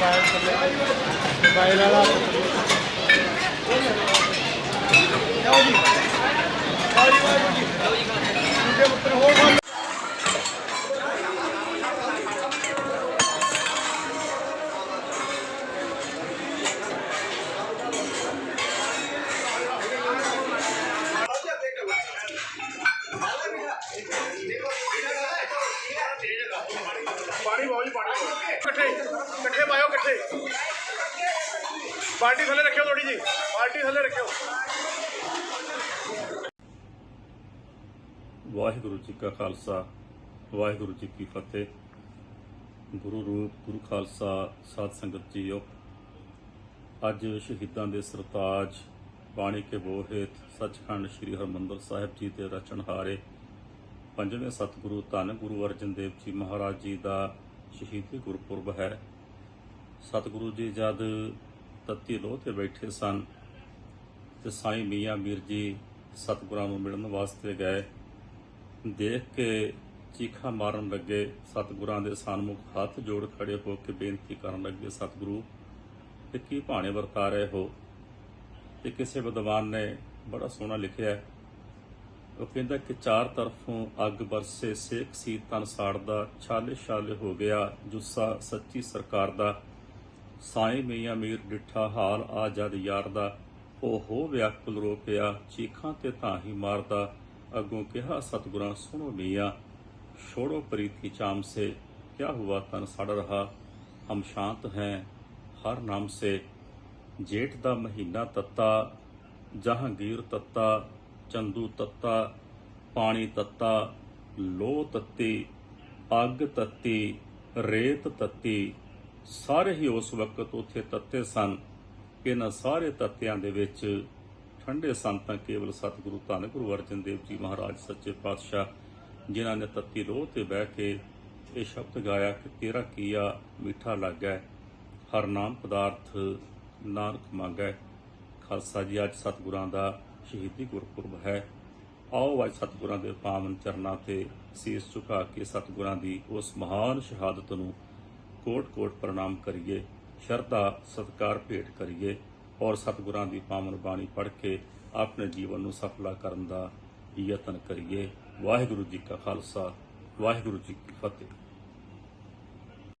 Mobile ਥੱਲੇ mobile ਵਾਲਾ ਲਓ ਜੀ ਇਕੱਠੇ ਇਕੱਠੇ ਪਾਇਓ ਇਕੱਠੇ। ਬਾਲਟੀ ਥੱਲੇ ਰੱਖਿਓ ਥੋੜੀ ਜੀ ਬਾਲਟੀ ਥੱਲੇ ਰੱਖਿਓ। ਵਾਹਿਗੁਰੂ ਜੀ ਕਾ ਖਾਲਸਾ, ਵਾਹਿਗੁਰੂ ਜੀ ਕੀ ਫਤਿਹ। ਗੁਰੂ ਰੂਪ, ਗੁਰੂ ਖਾਲਸਾ, ਸਾਧ ਸੰਗਤ ਜੀਓ, ਅੱਜ ਸ਼ਹੀਦਾਂ ਦੇ ਸਰਤਾਜ ਬਾਣੀ ਕੇ ਬੋਹਿਤ ਸੱਚਖੰਡ ਸ੍ਰੀ ਹਰਮੰਦਰ ਸਾਹਿਬ ਜੀ ਦੇ ਰਚਨਹਾਰੇ ਪੰਜਵੇਂ ਸਤਿਗੁਰੂ ਧੰਨ ਗੁਰੂ ਅਰਜਨ ਦੇਵ ਜੀ ਮਹਾਰਾਜ ਜੀ ਦਾ ਸ਼ਹੀਦੀ ਗੁਰਪੁਰਬ ਹੈ। ਸਤਿਗੁਰੂ ਜੀ ਜਦ ਤੱਤੀ ਲੋਹ ਤੇ ਬੈਠੇ ਸਨ ਤੇ ਸਾਈਂ ਮੀਆਂ ਮੀਰ ਜੀ ਸਤਿਗੁਰਾਂ ਨੂੰ ਮਿਲਣ ਵਾਸਤੇ ਗਏ, ਦੇਖ ਕੇ ਚੀਖਾ ਮਾਰਨ ਲੱਗੇ, ਸਤਿਗੁਰਾਂ ਦੇ ਸਨਮੁਖ ਹੱਥ ਜੋੜ ਖੜੇ ਹੋ ਕੇ ਬੇਨਤੀ ਕਰਨ ਲੱਗੇ, ਸਤਿਗੁਰੂ ਤੇ ਕੀ ਭਾਣੇ ਵਰਤਾ ਰਹੇ ਹੋ? ਤੇ ਕਿਸੇ ਵਿਦਵਾਨ ਨੇ ਬੜਾ ਸੋਹਣਾ ਲਿਖਿਆ ਉਹ ਕਹਿੰਦਾ ਕਿ ਚਾਰ ਤਰਫੋਂ ਅੱਗ ਵਰਸੇ ਸੇਖ ਸੀ ਤਨ ਸਾੜਦਾ, ਛਾਲੇ ਛਾਲੇ ਹੋ ਗਿਆ, ਜੁੱਸਾ ਸੱਚੀ ਸਰਕਾਰ ਦਾ। ਸਾਈਂ ਮੀਆਂ ਮੀਰ ਡਿੱਠਾ ਹਾਲ ਆ ਜਦ ਯਾਰ ਦਾ। ਉਹ ਹੋ ਵਿਆਕੁਲ ਰੋ ਪਿਆ, ਚੀਖਾਂ ਤੇ ਤਾਹੀ ਮਾਰਦਾ। ਅੱਗੋਂ ਕਿਹਾ, ਸਤਗੁਰਾਂ, ਸੁਣੋ ਮੀਆਂ, ਛੋੜੋ ਪ੍ਰੀਤੀ ਚਾਮ ਸੇ, ਕਿਆ ਹੁਆ ਤਨ ਸੜ ਰਹਾ? ਹਮ ਸ਼ਾਂਤ ਹੈ, ਹਰ ਨਾਮ ਸੇ। ਜੇਠ ਦਾ ਮਹੀਨਾ ਤੱਤਾ ਜਹਾਂਗੀਰ ਤੱਤਾ ਚੰਦੂ ਤੱਤਾ, ਪਾਣੀ ਤੱਤਾ ਲੋ ਤੱਤੀ, ਅੱਗ ਤੱਤੀ, ਰੇਤ ਤੱਤੀ, ਸਾਰੇ ਹੀ ਉਸ ਵਕਤ ਉੱਥੇ ਤੱਤੇ ਸਨ। ਇਹਨਾਂ ਸਾਰੇ ਤੱਤਿਆਂ ਦੇ ਵਿੱਚ ਠੰਡੇ ਸਨ ਤਾਂ ਕੇਵਲ ਸਤਿਗੁਰੂ ਧੰਨ ਗੁਰੂ ਅਰਜਨ ਦੇਵ ਜੀ ਮਹਾਰਾਜ ਸੱਚੇ ਪਾਤਸ਼ਾਹ, ਜਿਨ੍ਹਾਂ ਨੇ ਤੱਤੀ ਲੋਹ ਤੇ ਬਹਿ ਕੇ ਇਹ ਸ਼ਬਦ ਗਾਇਆ ਕਿ ਤੇਰਾ ਕੀਆ ਮਿੱਠਾ ਲੱਗੈ, ਹਰ ਨਾਮ ਪਦਾਰਥ ਨਾਨਕ ਮੰਗੈ। ਖਾਲਸਾ ਜੀ, ਅੱਜ ਸਤਿਗੁਰਾਂ ਦਾ ਸ਼ਹੀਦੀ ਗੁਰਪੁਰਬ ਹੈ। ਆਓ ਅੱਜ ਸਤਿਗੁਰਾਂ ਦੇ ਪਾਵਨ ਚਰਨਾਂ ਤੇ ਸੀਸ ਝੁਕਾ ਕੇ ਸਤਿਗੁਰਾਂ ਦੀ ਉਸ ਮਹਾਨ ਸ਼ਹਾਦਤ ਨੂੰ ਕੋਟ-ਕੋਟ ਪ੍ਰਣਾਮ ਕਰੀਏ, ਸ਼ਰਧਾ, ਸਤਕਾਰ ਭੇਟ ਕਰੀਏ ਔਰ ਸਤਿਗੁਰਾਂ ਦੀ ਪਾਵਨ ਬਾਣੀ ਪੜ੍ਹ ਕੇ ਆਪਣੇ ਜੀਵਨ ਨੂੰ ਸਫਲਾ ਕਰਨ ਦਾ ਯਤਨ ਕਰੀਏ। ਵਾਹਿਗੁਰੂ ਜੀ ਕਾ ਖਾਲਸਾ, ਵਾਹਿਗੁਰੂ ਜੀ ਕੀ ਫਤਿਹ।